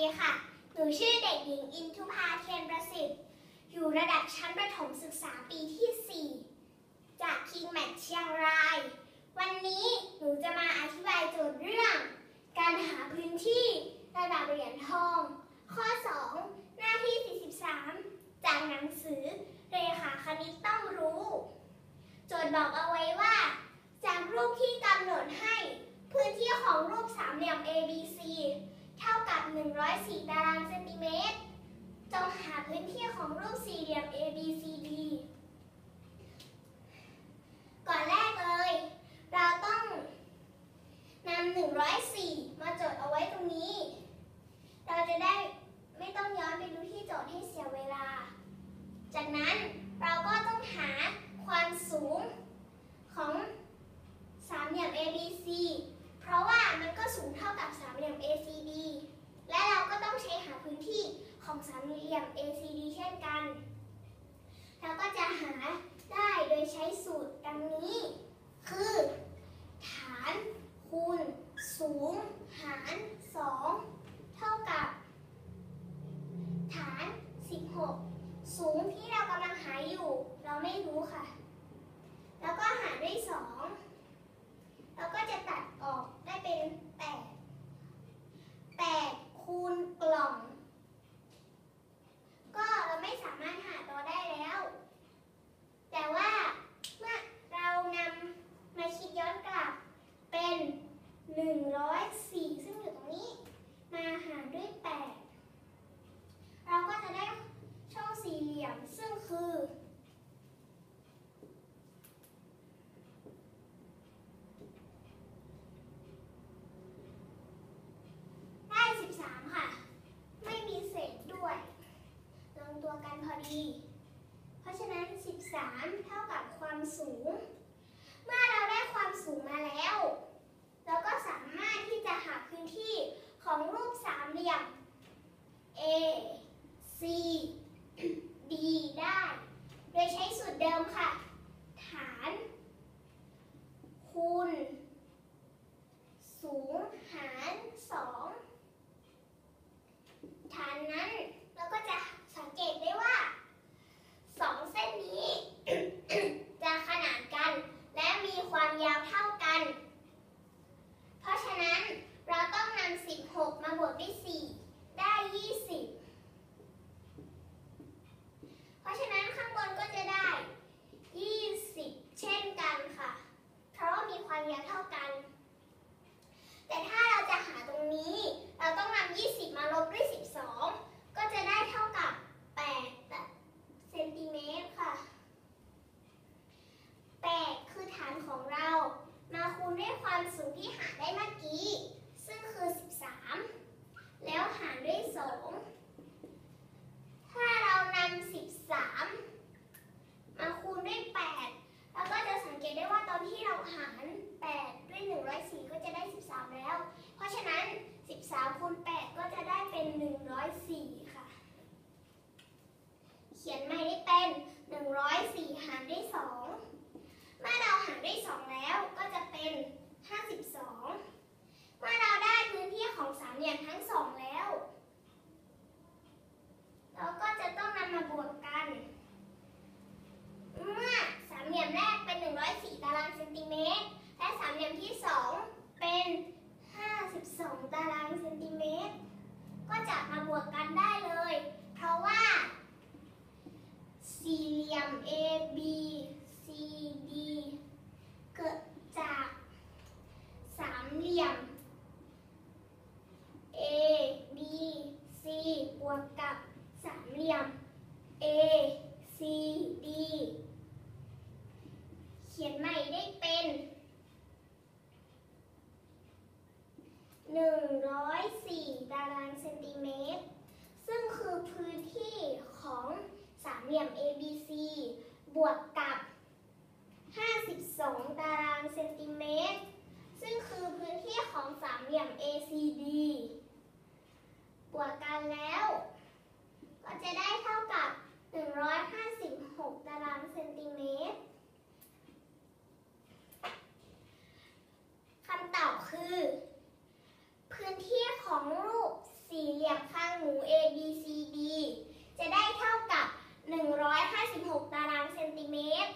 ีค่ะ หนูชื่อเด็กหญิงอินทุพาเทียนประสิทธิ์ อยู่ระดับชั้นประถมศึกษาปีที่ 4 จากคิงแมทเชียงราย วันนี้หนูจะมาอธิบายโจทย์เรื่อง การหาพื้นที่ระดับเหรียญทอง ข้อ 2 หน้าที่ 43 จากหนังสือเรขาคณิตต้องรู้ โจทย์บอกเอาไว้ว่า จากรูปที่กำหนดให้ พื้นที่ของรูปสามเหลี่ยม ABC ท่ากับ 104 ตารางเซนติเมตร จงหาพื้นที่ของรูปสี่เหลี่ยม ABCD เหลี่ยม ACD เช่นกัน เราก็จะหาได้โดยใช้สูตรดังนี้ คือ ฐานคูณสูง หาร 2 เท่ากับ ฐาน 16 สูงที่เรากำลังหาอยู่ เราไม่รู้ค่ะ แล้วก็หารด้วย 2 แล้วก็จะตัดออกได้เป็น ความสูงที่หาได้มาก จะมาบวกกันได้เลย เพราะว่า สี่เหลี่ยม A B C D เกิดจากสามเหลี่ยม A B C บวกกับสามเหลี่ยม A C D เขียนใหม่ได้เป็น 104 ตารางเซนติเมตร ซึ่งคือพื้นที่ของสามเหลี่ยม ABC บวกกับ มู A B C D จะได้เท่ากับ 156 ตารางเซนติเมตร